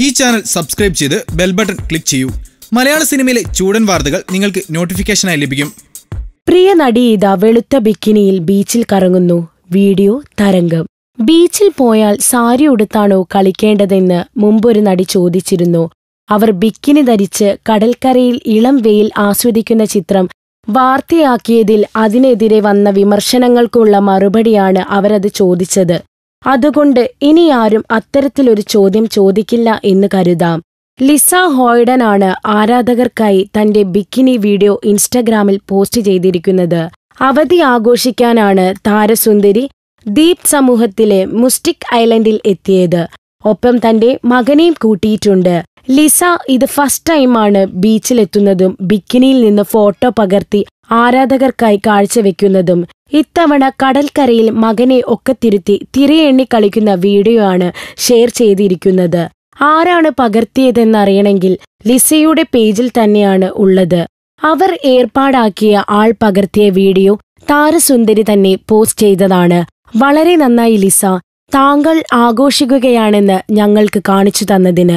ഈ channel subscribe ചെയ്ത് bell button click ചെയ്യൂ. മലയാള സിനിമയിലെ ചൂടൻ വാർത്തകൾ നിങ്ങൾക്ക് നോട്ടിഫിക്കേഷനായി ലഭിക്കും. പ്രിയ നടി ഇതാ വെളുത്ത ബിക്കിനിയിൽ ബീച്ചിൽ കറങ്ങുന്നു. വീഡിയോ തരംഗം. ബീച്ചിൽ പോയാൽ സാരി ഉടുത്താണോ കളിക്കേണ്ടതെന്ന് മുമ്പൊരു നടി ചോദിച്ചിരുന്നു. അവർ ബിക്കിനി ധരിച്ച് കടൽക്കരയിൽ ഇളം വെയിൽ ആസ്വദിക്കുന്ന ചിത്രം വാർത്തയാക്കിയതിൽ അതിനെതിരെ വന്ന വിമർശനങ്ങൾക്കുള്ള മറുപടിയാണ് അവരത് ചോദിച്ചത്. അതുകൊണ്ട് ഇനി ആരും അത്തരത്തിലൊരു ചോദ്യം ചോദിക്കില്ല എന്ന് കരുതാം. ലിസ ഹോയ്ഡനാണ് ആരാധകർക്കായി തന്റെ ബിക്കിനി വീഡിയോ ഇൻസ്റ്റഗ്രാമിൽ പോസ്റ്റ് ചെയ്തിരിക്കുന്നത്. അവധി ആഘോഷിക്കാനാണ് താരസുന്ദരി ദീപ് സമൂഹത്തിലെ മുസ്റ്റിക് ഐലൻഡിൽ എത്തിയത്. ഒപ്പം തന്റെ മകനെയും കൂട്ടിയിട്ടുണ്ട്. ലിസ ഇത് ഫസ്റ്റ് ടൈമാണ് ബീച്ചിലെത്തുന്നതും ബിക്കിനിയിൽ നിന്ന് ഫോട്ടോ പകർത്തി ആരാധകർക്കായി കാഴ്ചവെക്കുന്നതും. ഇത്തവണ കടൽക്കരയിൽ മകനെ ഒക്കെ തിരുത്തി തിരയെണ്ണി കളിക്കുന്ന വീഡിയോ ആണ് ഷെയർ ചെയ്തിരിക്കുന്നത്. ആരാണ് പകർത്തിയതെന്നറിയണമെങ്കിൽ ലിസയുടെ പേജിൽ തന്നെയാണ് ഉള്ളത്. അവർ ഏർപ്പാടാക്കിയ ആൾ പകർത്തിയ വീഡിയോ താരസുന്ദരി തന്നെ പോസ്റ്റ് ചെയ്തതാണ്. വളരെ നന്നായി ലിസ താങ്കൾ ആഘോഷിക്കുകയാണെന്ന് ഞങ്ങൾക്ക് കാണിച്ചു തന്നതിന്.